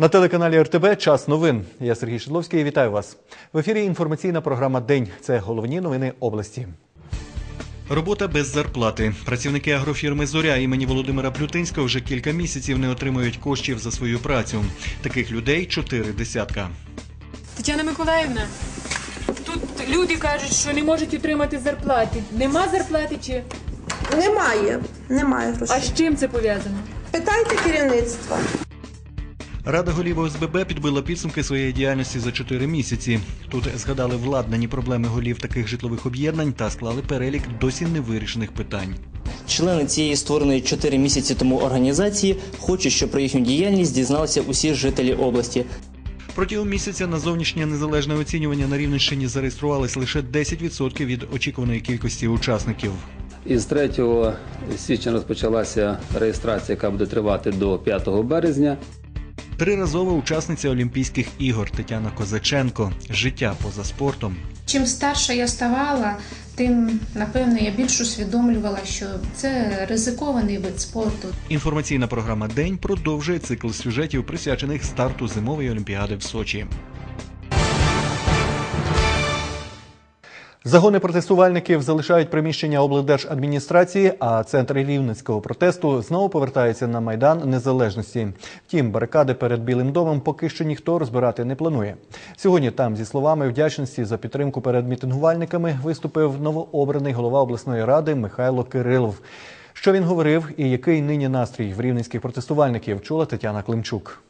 На телеканалі РТБ час новин. Я Сергій Шедловський. Вітаю вас. В ефірі інформаційна програма День. Це головні новини області. Робота без зарплати. Працівники агрофірми Зоря імені Володимира Плютинського вже кілька місяців не отримують коштів за свою працю. Таких людей чотири десятка. Тетяна Миколаївна, тут люди кажуть, що не можуть отримати зарплати. Нема зарплати чи Немає, немає а з чим це пов'язано? Питайте керівництва. Рада голів ОСББ підбила підсумки своєї діяльності за чотири місяці. Тут згадали владнані проблеми голів таких житлових об'єднань та склали перелік досі невирішених питань. Члени цієї створеної 4 місяці тому організації хочуть, щоб про їхню діяльність дізналися усі жителі області. Протягом місяця на зовнішнє незалежне оцінювання на Рівненщині зареєструвались лише 10% від очікуваної кількості учасників. Із 3 січня розпочалася реєстрація, яка буде тривати до 5 березня. Триразова учасниця Олімпійських ігор Тетяна Козаченко. Життя поза спортом. Чим старша я ставала, тим напевно я більш усвідомлювала, що це ризикований вид спорту. Інформаційна програма День продовжує цикл сюжетів, присвячених старту зимової олімпіади в Сочі. Загони протестувальників залишають приміщення облдержадміністрації, а центр рівненського протесту знову повертається на майдан незалежності. Втім, барикади перед Білим домом поки що ніхто розбирати не планує. Сьогодні там зі словами вдячності за підтримку перед мітингувальниками виступив новообраний голова обласної ради Михайло Кирилов. Що він говорив і який нині настрій в рівненських протестувальників чула Тетяна Климчук.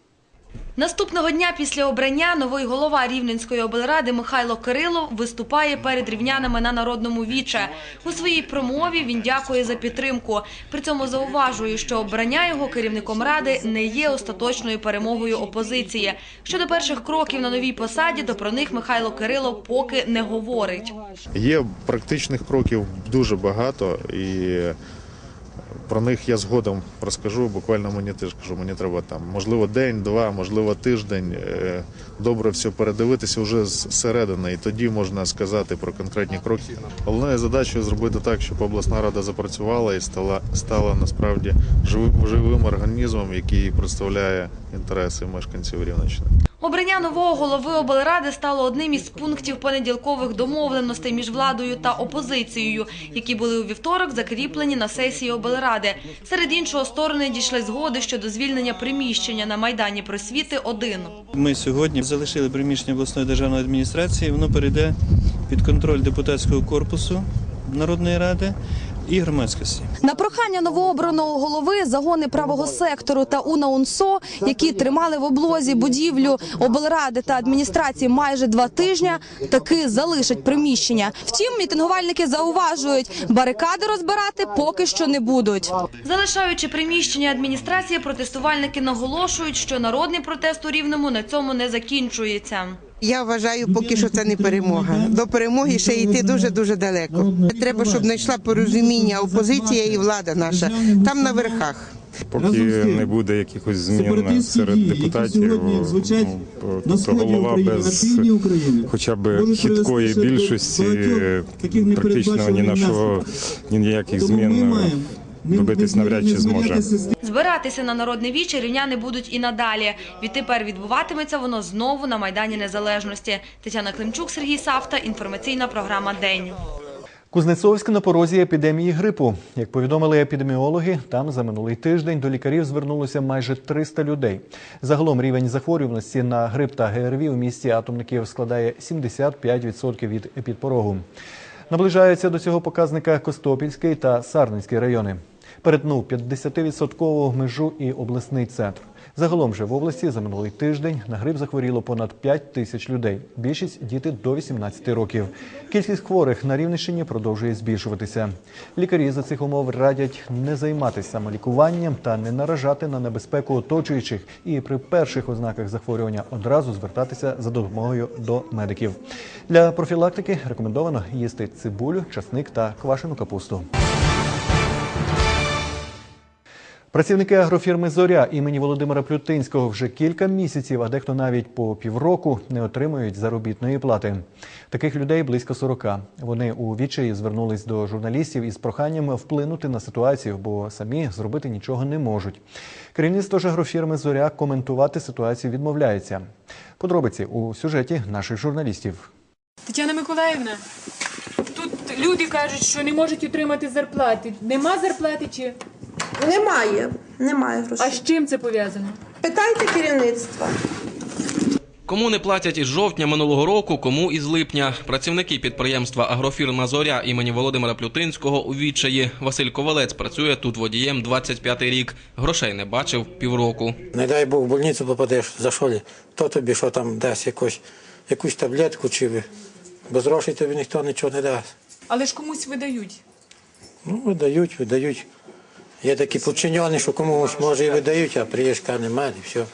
Наступного дня після обрання новий голова Рівненської облради Михайло Кирилов виступає перед рівнянами на народному віче. У своїй промові він дякує за підтримку. При цьому зауважує, що обрання його керівником ради не є остаточною перемогою опозиції. Щодо перших кроків на новій посаді, то про них Михайло Кирилов поки не говорить. Є практичних кроків дуже багато, і про них я згодом розкажу. Буквально мені теж кажу, мені треба там, можливо, день, два, можливо, тиждень. е, Добре все передивитися вже зсередини, і тоді можна сказати про конкретні кроки. Головною задачею зробити так, щоб обласна рада запрацювала і стала стала насправді живим, організмом, який представляє інтереси мешканців Рівненщини. Обрання нового голови облради стало одним із пунктів понеділкових домовленостей між владою та опозицією, які були у вівторок закріплені на сесії облради. Серед іншого сторони дійшли згоди щодо звільнення приміщення на майдані просвіти 1 Ми сьогодні залишили приміщення обласної державної адміністрації. Воно перейде під контроль депутатського корпусу Народної ради і громадськості. На прохання новообраного голови загони правого сектору та УНАУНСО, які тримали в облозі будівлю облради та адміністрації майже два тижні, таки залишать приміщення. Втім, мітингувальники зауважують, барикади розбирати поки що не будуть. Залишаючи приміщення адміністрації, протестувальники наголошують, що народний протест у Рівному на цьому не закінчується. Я вважаю, поки що це не перемога. До перемоги ще йти дуже дуже далеко. Треба, щоб знайшла порозуміння опозиція і влада наша там на верхах. Поки не буде якихось змін серед депутатів, ну, тобто голова без хоча б хиткої більшості практично ні на що ні ніяких змін добитись навряд чи зможе. Збиратися на народне віче рівняни будуть і надалі. Відтепер відбуватиметься воно знову на Майдані Незалежності. Тетяна Климчук, Сергій Савта. Інформаційна програма День. Кузнецовськ на порозі епідемії грипу. Як повідомили епідеміологи, там за минулий тиждень до лікарів звернулося майже 300 людей. Загалом рівень захворюваності на грип та ГРВІ у місті атомників складає 75% від епідпорогу. Наближаються до цього показника Костопільський та Сарненський райони. Перетнув 50% межу і обласний центр. Загалом же в області за минулий тиждень на грип захворіло понад 5 тисяч людей. Більшість діти до 18 років. Кількість хворих на Рівненщині продовжує збільшуватися. Лікарі за цих умов радять не займатися самолікуванням та не наражати на небезпеку оточуючих і при перших ознаках захворювання одразу звертатися за допомогою до медиків. Для профілактики рекомендовано їсти цибулю, часник та квашену капусту. Працівники агрофірми Зоря імені Володимира Плютинського вже кілька місяців, а дехто навіть по півроку не отримують заробітної плати. Таких людей близько 40. Вони у відчаї звернулись до журналістів із проханням вплинути на ситуацію, бо самі зробити нічого не можуть. Керівництво ж агрофірми Зоря коментувати ситуацію відмовляється. Подробиці у сюжеті наших журналістів. Тетяна Миколаївна, тут люди кажуть, що не можуть отримати зарплати. Нема зарплати чи? Немає. Немає грошей. А з чим це пов'язано? Питайте керівництва. Кому не платять із жовтня минулого року, кому із липня. Працівники підприємства Агрофірма Зоря імені Володимира Плютинського у відчаї. Василь Ковалець працює тут водієм 25-й рік. Грошей не бачив півроку. Не дай Бог в больницю попадеш, за що лі? Хто тобі що там дасть якусь, якусь таблетку чи ви- без грошей тобі ніхто нічого не дасть. Але ж комусь видають. Ну, видають, видають. Є такі подчинені, що комусь може і видають, а приїжджка немає, і все.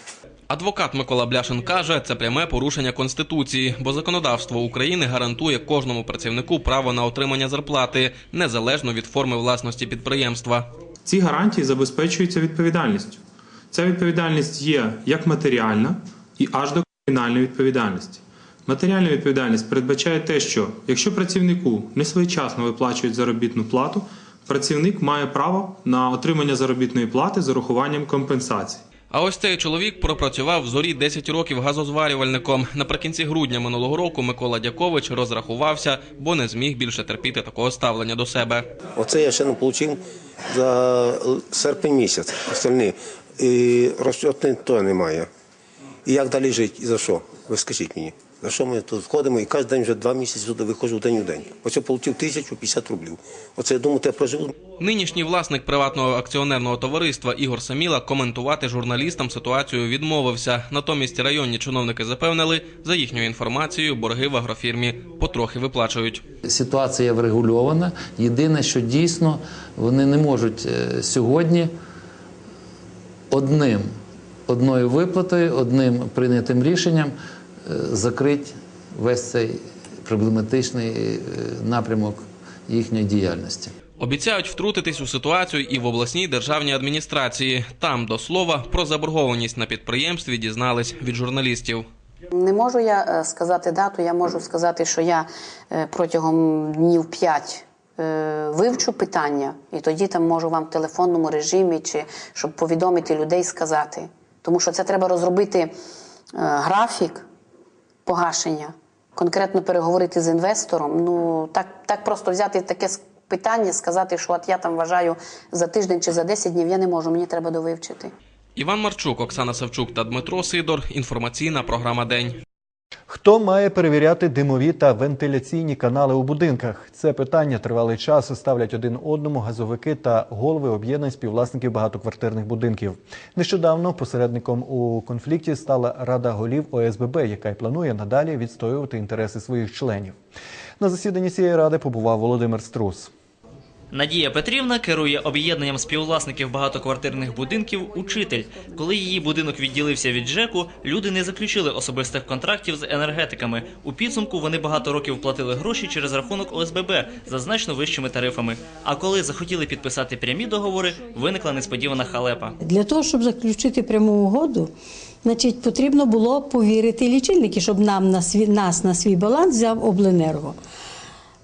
Адвокат Микола Бляшин каже, це пряме порушення конституції, бо законодавство України гарантує кожному працівнику право на отримання зарплати незалежно від форми власності підприємства. Ці гарантії забезпечуються відповідальністю. Ця відповідальність є як матеріальна і аж до кримінальної відповідальності. Матеріальна відповідальність передбачає те, що якщо працівнику не своєчасно виплачують заробітну плату, працівник має право на отримання заробітної плати з урахуванням компенсацій. А ось цей чоловік пропрацював в зорі 10 років газозварювальником. Наприкінці грудня минулого року Микола Дякович розрахувався, бо не зміг більше терпіти такого ставлення до себе. Оце я ще не отримав за серпень місяць. Остальні. І розчетної то немає. І як далі жити? І за що? Ви скажіть мені. За що ми тут входимо і кожен день вже два місяці сюди виходжу день у день. Оце отримав 1050 рублів. Оце я думаю, те проживу. Нинішній власник приватного акціонерного товариства Ігор Саміла коментувати журналістам ситуацію відмовився. Натомість районні чиновники запевнили, за їхньою інформацією, борги в агрофірмі потрохи виплачують. Ситуація врегульована. Єдине, що дійсно вони не можуть е, сьогодні одним, одною виплатою, одним прийнятим рішенням е, закрити весь цей проблематичний е, напрямок їхньої діяльності. Обіцяють втрутитись у ситуацію і в обласній державній адміністрації. Там, до слова, про заборгованість на підприємстві дізнались від журналістів. Не можу я е, сказати дату, я можу сказати, що я протягом днів 5 вивчу питання, і тоді там можу вам в телефонному режимі, чи щоб повідомити людей, сказати. Тому що це треба розробити е, графік погашення, конкретно переговорити з інвестором. Ну так, так просто взяти таке питання, сказати, що от я там вважаю за тиждень чи за 10 днів, я не можу, мені треба довивчити. Іван Марчук, Оксана Савчук та Дмитро Сидор. Інформаційна програма День. Хто має перевіряти димові та вентиляційні канали у будинках? Це питання тривалий час ставлять один одному газовики та голови об'єднань співвласників багатоквартирних будинків. Нещодавно посередником у конфлікті стала Рада голів ОСББ, яка й планує надалі відстоювати інтереси своїх членів. На засіданні цієї ради побував Володимир Струс. Надія Петрівна керує об'єднанням співвласників багатоквартирних будинків Учитель. Коли її будинок відділився від ЖЕКу, люди не заключили особистих контрактів з енергетиками. У підсумку вони багато років платили гроші через рахунок ОСББ за значно вищими тарифами. А коли захотіли підписати прямі договори, виникла несподівана халепа. Для того, щоб заключити пряму угоду, значить, потрібно було повірити лічильники, щоб нам на свій, нас на свій баланс взяв обленерго.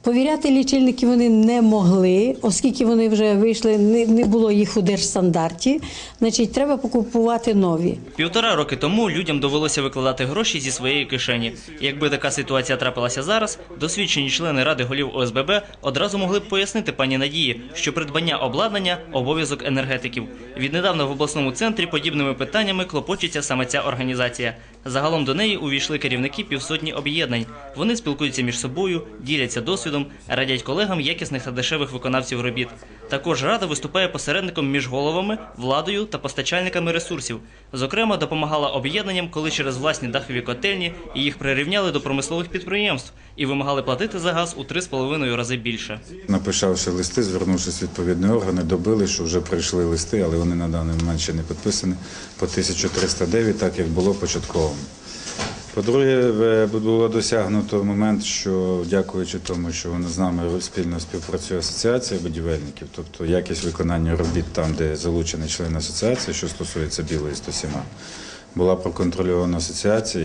Повіряти лічильники вони не могли, оскільки вони вже вийшли, не, було їх у держстандарті. Значить, треба покупувати нові. Півтора роки тому людям довелося викладати гроші зі своєї кишені. Якби така ситуація трапилася зараз, досвідчені члени ради голів ОСББ одразу могли б пояснити пані Надії, що придбання обладнання обов'язок енергетиків. Віднедавна в обласному центрі подібними питаннями клопочеться саме ця організація. Загалом до неї увійшли керівники півсотні об'єднань. Вони спілкуються між собою, діляться досвідом, радять колегам якісних та дешевих виконавців робіт. Також рада виступає посередником між головами, владою та постачальниками ресурсів. Зокрема, допомагала об'єднанням, коли через власні дахові котельні їх прирівняли до промислових підприємств і вимагали платити за газ у 3,5 рази більше. Написавши листи, звернувшись в відповідні органи, добили, що вже прийшли листи, але вони на даний момент ще не підписані по 1309, так як було початково. По-друге, було досягнуто момент, що дякуючи тому, що вона з нами спільно співпрацює асоціація будівельників, тобто якість виконання робіт там, де залучений член асоціації, що стосується білої 107, була проконтрольована асоціація.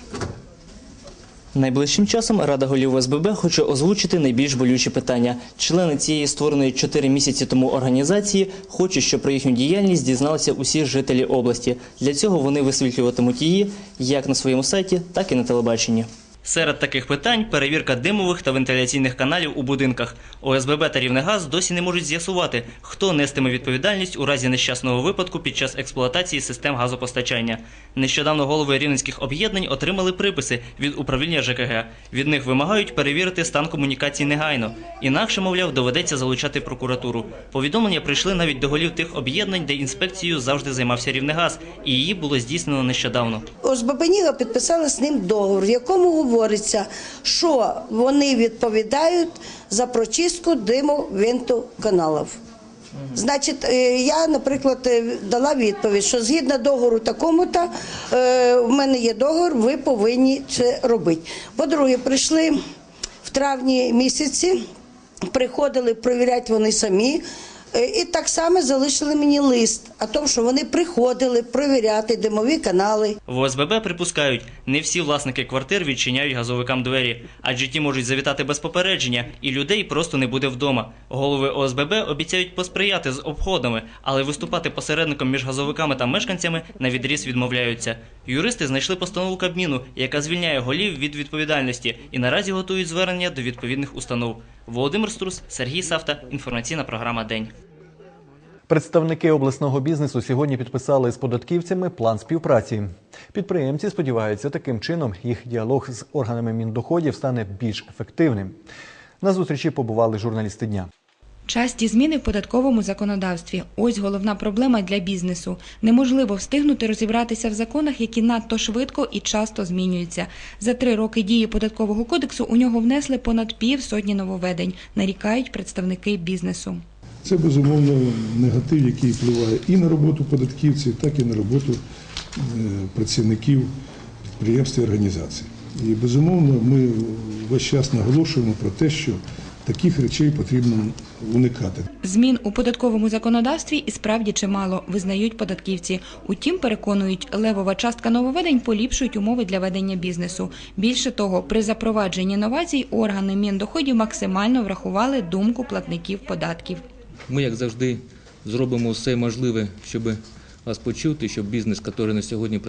Найближчим часом Рада голів СББ хоче озвучити найбільш болючі питання. Члени цієї створеної 4 місяці тому організації хочуть, щоб про їхню діяльність дізналися усі жителі області. Для цього вони висвітлюватимуть її як на своєму сайті, так і на телебаченні. Серед таких питань перевірка димових та вентиляційних каналів у будинках. ОСББ та Рівнегаз досі не можуть з'ясувати, хто нестиме відповідальність у разі нещасного випадку під час експлуатації систем газопостачання. Нещодавно голови рівненських об'єднань отримали приписи від управління ЖКГ. Від них вимагають перевірити стан комунікацій негайно. Інакше, мовляв, доведеться залучати прокуратуру. Повідомлення прийшли навіть до голів тих об'єднань, де інспекцією завжди займався Рівнегаз, і її було здійснено нещодавно. ОСББ «Ніга» підписали з ним договор, в якому говориться, що вони відповідають за прочистку диму винту каналів. Значить, е, я, наприклад, е, дала відповідь, що згідно договору такому-то, е, в мене є договор, ви повинні це робити. По-друге, прийшли в травні місяці, приходили перевіряти вони самі. Е, І так само залишили мені лист о тому, що вони приходили перевіряти димові канали. В ОСББ припускають, не всі власники квартир відчиняють газовикам двері, адже ті можуть завітати без попередження, і людей просто не буде вдома. Голови ОСББ обіцяють посприяти з обходами, але виступати посередником між газовиками та мешканцями на відріз відмовляються. Юристи знайшли постанову Кабміну, яка звільняє голів від відповідальності, і наразі готують звернення до відповідних установ. Володимир Струс, Сергій Савта. Інформаційна програма День. Представники обласного бізнесу сьогодні підписали з податківцями план співпраці. Підприємці сподіваються, таким чином їх діалог з органами міндоходів стане більш ефективним. На зустрічі побували журналісти дня. Часті зміни в податковому законодавстві ось головна проблема для бізнесу. Неможливо встигнути розібратися в законах, які надто швидко і часто змінюються. За три роки дії податкового кодексу у нього внесли понад пів сотні нововведень, нарікають представники бізнесу. Це безумовно негатив, який впливає і на роботу податківців, так і на роботу е, працівників підприємств і організацій. І безумовно, ми весь час наголошуємо про те, що таких речей потрібно уникати. Змін у податковому законодавстві і справді чимало, визнають податківці. Утім, переконують, левова частка нововведень поліпшують умови для ведення бізнесу. Більше того, при запровадженні новацій органи міндоходів максимально врахували думку платників податків. Ми, як завжди, зробимо все можливе, щоб вас почути, щоб бізнес, який на сьогодні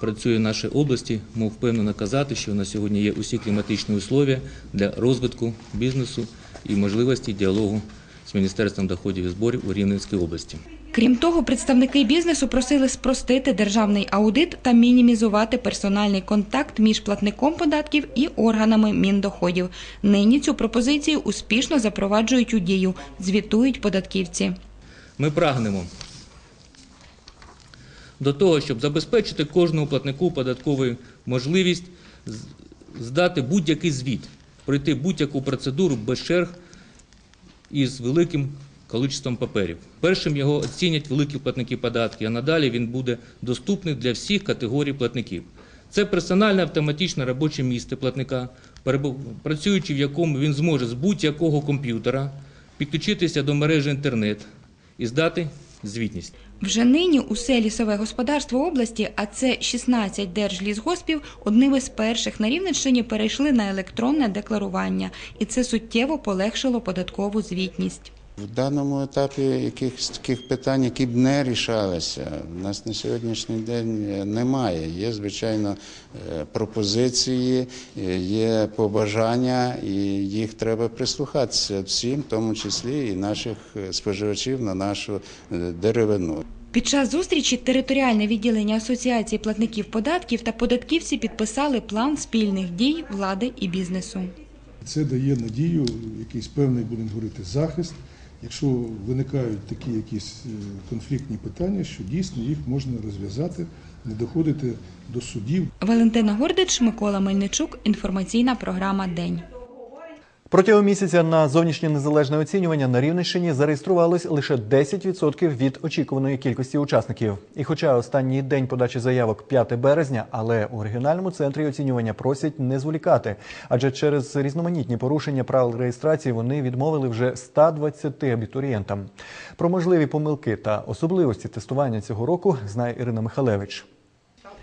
працює в нашій області, мог впевнено казати, що на сьогодні є усі кліматичні условия для розвитку бізнесу і можливості діалогу з Міністерством доходів і зборів у Рівненській області. Крім того, представники бізнесу просили спростити державний аудит та мінімізувати персональний контакт між платником податків і органами міндоходів. Нині цю пропозицію успішно запроваджують у дію, звітують податківці. Ми прагнемо до того, щоб забезпечити кожному платнику податкової можливість здати будь-який звіт, пройти будь-яку процедуру без черг і з великим кількістю паперів. Першим його оцінять великі платники податків, а надалі він буде доступний для всіх категорій платників. Це персональне автоматичне робоче місце платника, працюючи в якому він зможе з будь-якого комп'ютера підключитися до мережі інтернет і здати звітність. Вже нині усе лісове господарство області, а це 16 держлісгоспів, одним із перших на Рівненщині перейшли на електронне декларування, і це суттєво полегшило податкову звітність. В даному етапі якихось таких питань, які б не рішалися, у нас на сьогоднішній день е, немає. Є, звичайно, е, пропозиції, е, є побажання, і їх треба прислухатися всім, в тому числі і наших споживачів на нашу деревину. Під час зустрічі територіальне відділення Асоціації платників податків та податківці підписали план спільних дій влади і бізнесу. Це дає надію, якийсь певний, будемо говорити, захист. Якщо виникають такі якісь е, конфліктні питання, що дійсно їх можна розв'язати, не доходити до судів. Валентина Гордич, Микола Мельничук. Інформаційна програма День. Протягом місяця на зовнішнє незалежне оцінювання на Рівненщині зареєструвалось лише 10% від очікуваної кількості учасників. І хоча останній день подачі заявок 5 березня, але у регіональному центрі оцінювання просять не зволікати, адже через різноманітні порушення правил реєстрації вони відмовили вже 120 абітурієнтам. Про можливі помилки та особливості тестування цього року знає Ірина Михалевич.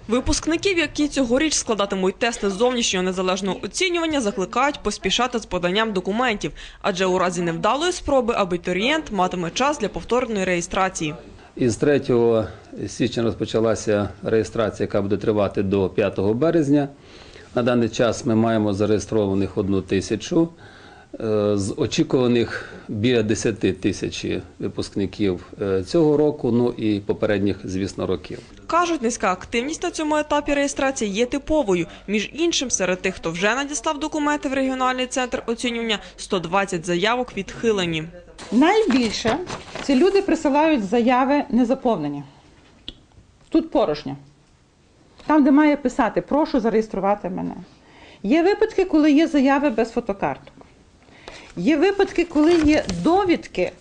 Випускників, які цьогоріч складатимуть тести зовнішнього незалежного оцінювання, закликають поспішати з поданням документів, адже у разі невдалої спроби абітурієнт матиме час для повторної реєстрації. Із 3 січня розпочалася реєстрація, яка буде тривати до 5 березня. На даний час ми маємо зареєстрованих одну тисячу. Е, З очікуваних біля 10 тисяч випускників е, цього року, ну і попередніх, звісно, років. Кажуть, низька активність на цьому етапі реєстрації є типовою. Між іншим, серед тих, хто вже надіслав документи в регіональний центр оцінювання, 120 заявок відхилені. Найбільше ці люди присилають заяви незаповнені. Тут порожньо. Там, де має писати прошу зареєструвати мене. Є випадки, коли є заяви без фотокарток. Є випадки, коли є довідки,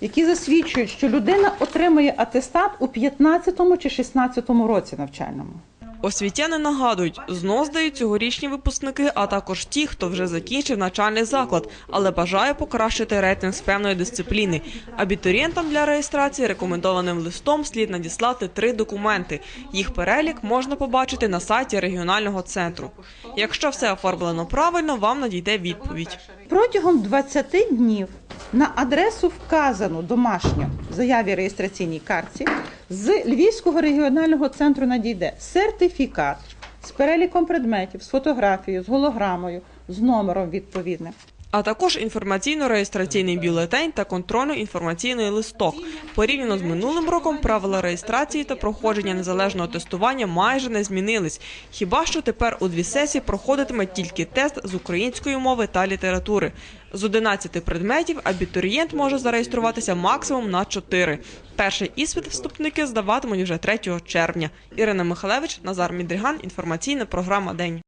які засвідчують, що людина отримує атестат у 15 чи 16 році навчальному. Освітяни нагадують, знов здають цьогорічні випускники, а також ті, хто вже закінчив навчальний заклад, але бажає покращити рейтинг з певної дисципліни. Абітурієнтам для реєстрації рекомендованим листом слід надіслати три документи. Їх перелік можна побачити на сайті регіонального центру. Якщо все оформлено правильно, вам надійде відповідь. Протягом 20 днів на адресу вказану домашню в заяві реєстраційній картці з Львівського регіонального центру надійде сертифікат з переліком предметів, з фотографією, з голограмою, з номером відповідним. А також інформаційно-реєстраційний бюлетень та контрольно-інформаційний листок. Порівняно з минулим роком правила реєстрації та проходження незалежного тестування майже не змінились. Хіба що тепер у дві сесії проходитиме тільки тест з української мови та літератури. З 11 предметів абітурієнт може зареєструватися максимум на 4. Перший іспит вступники здаватимуть вже 3 червня. Ірина Михалевич, Назар Мідріган. Інформаційна програма День.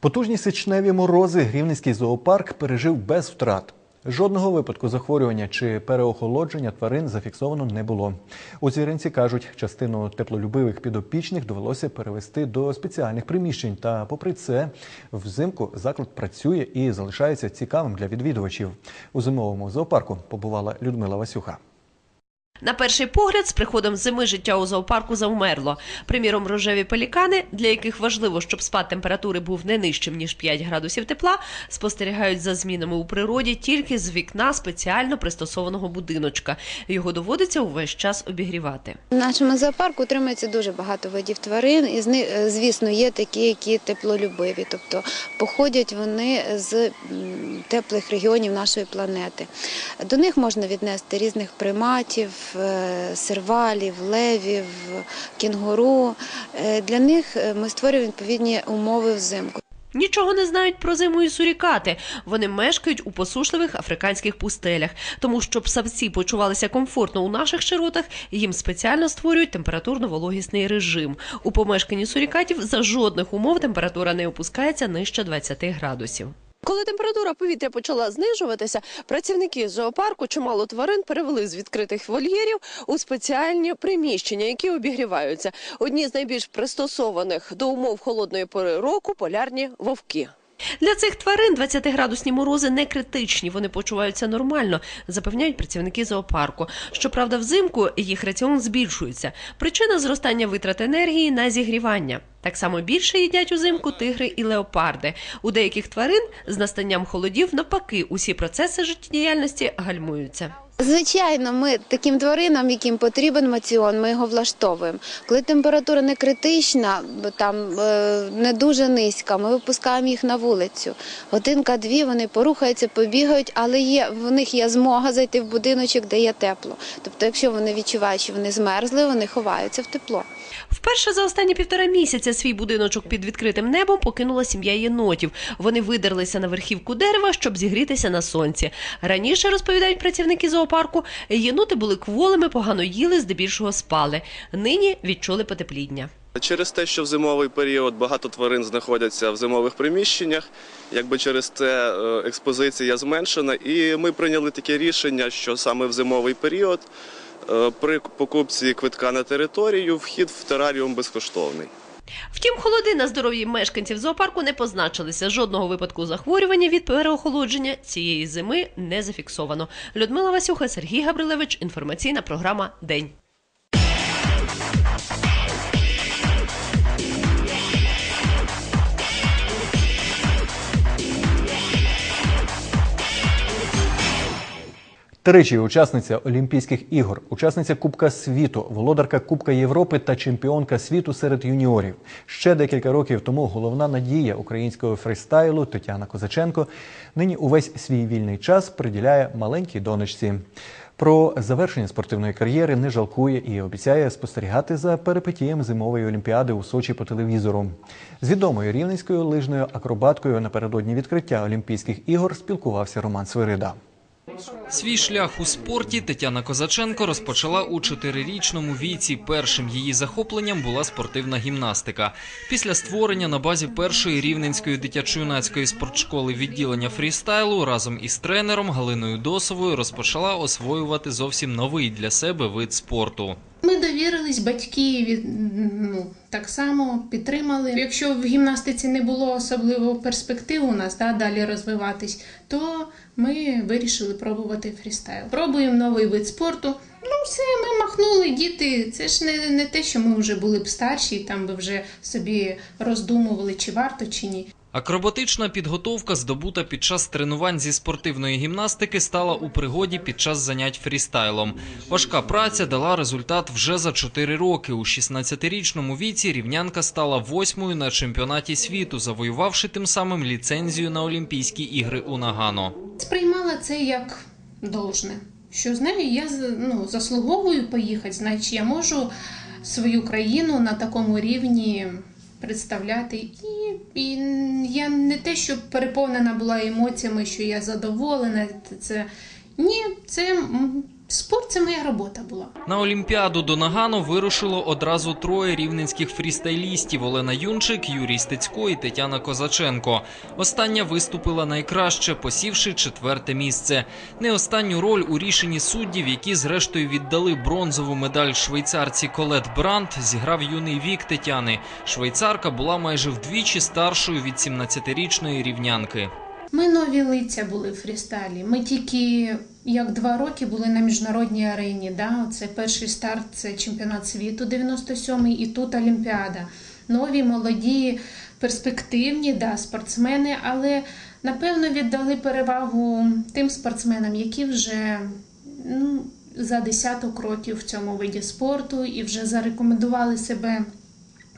Потужні сичневі морози Грівницький зоопарк пережив без втрат. Жодного випадку захворювання чи переохолодження тварин зафіксовано не було. У звіринці кажуть, частину теплолюбивих підопічних довелося перевести до спеціальних приміщень. Та, попри це, взимку заклад працює і залишається цікавим для відвідувачів. У зимовому зоопарку побувала Людмила Васюха. На перший погляд, з приходом зими життя у зоопарку завмерло. Приміром, рожеві пелікани, для яких важливо, щоб спад температури був не нижчим ніж 5 градусів тепла, спостерігають за змінами у природі тільки з вікна спеціально пристосованого будиночка. Його доводиться увесь час обігрівати. В нашому зоопарку утримується дуже багато видів тварин, і е, звісно, є такі, які теплолюбиві, тобто походять вони з теплих регіонів нашої планети. До них можна віднести різних приматів, сервалів, левів, кінгуру. Е, Для них е, ми створюємо відповідні умови взимку. Нічого не знають про зиму і сурікати. Вони мешкають у посушливих африканських пустелях. Тому, щоб савці почувалися комфортно у наших широтах, їм спеціально створюють температурно-вологісний режим. У помешканні сурікатів за жодних умов температура не опускається нижче 20 градусів. Коли температура повітря почала знижуватися, працівники зоопарку чимало тварин перевели з відкритих вольєрів у спеціальні приміщення, які обігріваються. Одні з найбільш пристосованих до умов холодної пори року полярні вовки. Для цих тварин 20-градусні морози не критичні, вони почуваються нормально, запевняють працівники зоопарку. Щоправда, взимку їх раціон збільшується. Причина зростання витрат енергії на зігрівання. Так само більше їдять узимку тигри і леопарди. У деяких тварин з настанням холодів навпаки усі процеси життєдіяльності гальмуються. Звичайно, ми таким тваринам, яким потрібен маціон, ми його влаштовуємо. Коли температура не критична, там е, не дуже низька, ми випускаємо їх на вулицю. Годинка-дві вони порухаються, побігають, але є в них є змога зайти в будиночок, де є тепло. Тобто, якщо вони відчувають, що вони змерзли, вони ховаються в тепло. Вперше за останні півтора місяця свій будиночок під відкритим небом покинула сім'я єнотів. Вони видерлися на верхівку дерева, щоб зігрітися на сонці. Раніше розповідають працівники зоопарку, єноти були кволими, погано їли, здебільшого спали. Нині відчули потепління. Через те, що в зимовий період багато тварин знаходяться в зимових приміщеннях, якби через це е, експозиція зменшена, і ми прийняли таке рішення, що саме в зимовий період при покупці квитка на територію вхід в тераріум безкоштовний. Втім, холоди на здоров'ї мешканців зоопарку не позначилися. Жодного випадку захворювання від переохолодження цієї зими не зафіксовано. Людмила Васюха, Сергій Габрилевич. Інформаційна програма День. Тричі учасниця Олімпійських ігор, учасниця Кубка світу, володарка Кубка Європи та чемпіонка світу серед юніорів. Ще декілька років тому головна надія українського фристайлу Тетяна Козаченко нині увесь свій вільний час приділяє маленькій донечці. Про завершення спортивної кар'єри не жалкує і обіцяє спостерігати за перипетієм зимової олімпіади у Сочі по телевізору. З відомою рівненською лижною акробаткою напередодні відкриття Олімпійських ігор спілкувався Роман Свирида. Свій шлях у спорті Тетяна Козаченко розпочала у чотирирічному віці. Першим її захопленням була спортивна гімнастика. Після створення на базі першої рівненської дитячо-юнацької спортшколи відділення фрістайлу разом із тренером Галиною Досовою розпочала освоювати зовсім новий для себе вид спорту. Ми довірились, батьки ну, так само підтримали. Якщо в гімнастиці не було особливо перспектив у нас да, далі розвиватись, то ми вирішили пробувати фрістайл. Пробуємо новий вид спорту. Ну, все, ми махнули, діти. Це ж не, не те, що ми вже були б старші, там би вже собі роздумували, чи варто, чи ні. Акробатична підготовка, здобута під час тренувань зі спортивної гімнастики, стала у пригоді під час занять фрістайлом. Важка праця дала результат вже за 4 роки. У 16-річному віці рівнянка стала восьмою на чемпіонаті світу, завоювавши тим самим ліцензію на Олімпійські ігри у Нагано. Сприймала це як должне. Що знаю, я ну, заслуговую поїхати, значить я можу свою країну на такому рівні представляти. І, і я не те, що переповнена була емоціями, що я задоволена. Це ні, це спорт це моя робота була. На Олімпіаду до Нагано вирушило одразу троє рівненських фрістайлістів: Олена Юнчик, Юрій Стецько і Тетяна Козаченко. Остання виступила найкраще, посівши четверте місце. Не останню роль у рішенні суддів, які зрештою віддали бронзову медаль швейцарці Колет Брант, зіграв юний вік Тетяни. Швейцарка була майже вдвічі старшою від 17-річної рівнянки. Ми нові лиця були в фрістайлі. Ми тільки як два роки були на міжнародній арені. Да? Це перший старт, це чемпіонат світу 97-й і тут Олімпіада. Нові, молоді, перспективні да, спортсмени, але напевно віддали перевагу тим спортсменам, які вже ну, за десяток років в цьому виді спорту і вже зарекомендували себе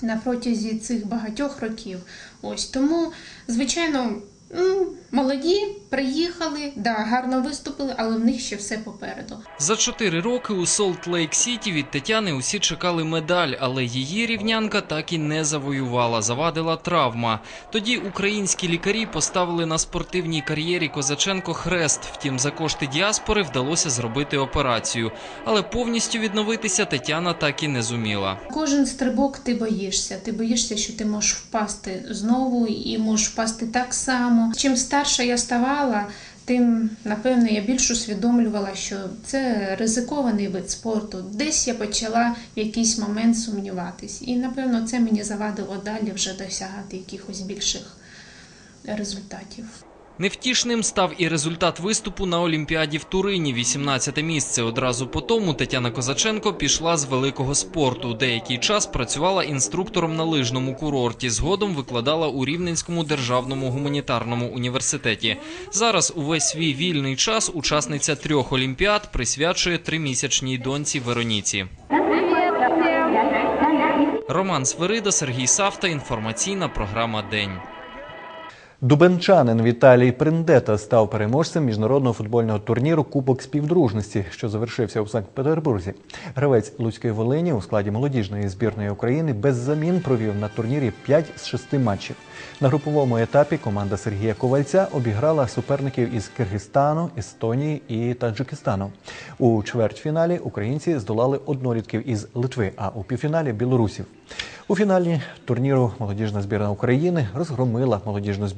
на протязі цих багатьох років. Ось тому, звичайно. Ну, молоді приїхали, да, гарно виступили, але в них ще все попереду. За чотири роки у Солт Лейк Сіті від Тетяни усі чекали медаль, але її рівнянка так і не завоювала. Завадила травма. Тоді українські лікарі поставили на спортивній кар'єрі Козаченко хрест. Втім, за кошти діаспори вдалося зробити операцію. Але повністю відновитися Тетяна так і не зуміла. Кожен стрибок ти боїшся. Ти боїшся, що ти можеш впасти знову і можеш впасти так само. Чим старша я ставала, тим напевно я більш усвідомлювала, що це ризикований вид спорту. Десь я почала в якийсь момент сумніватись, і напевно це мені завадило далі вже досягати якихось більших результатів. Невтішним став і результат виступу на Олімпіаді в Турині. 18 місце. Одразу по тому Тетяна Козаченко пішла з великого спорту. Деякий час працювала інструктором на лижному курорті. Згодом викладала у Рівненському державному гуманітарному університеті. Зараз увесь свій вільний час учасниця трьох олімпіад присвячує тримісячній доньці Вероніці. Роман Свирида, Сергій Савта. Інформаційна програма День. Дубенчанин Віталій Приндета став переможцем міжнародного футбольного турніру Кубок співдружності, що завершився у Санкт-Петербурзі. Гравець Луцької Волині у складі молодіжної збірної України без замін провів на турнірі 5 з 6 матчів. На груповому етапі команда Сергія Ковальця обіграла суперників із Киргизстану, Естонії і Таджикистану. У чвертьфіналі українці здолали однолітків із Литви, а у півфіналі білорусів. У фіналі турніру молодіжна збірна України розгромила молодіжну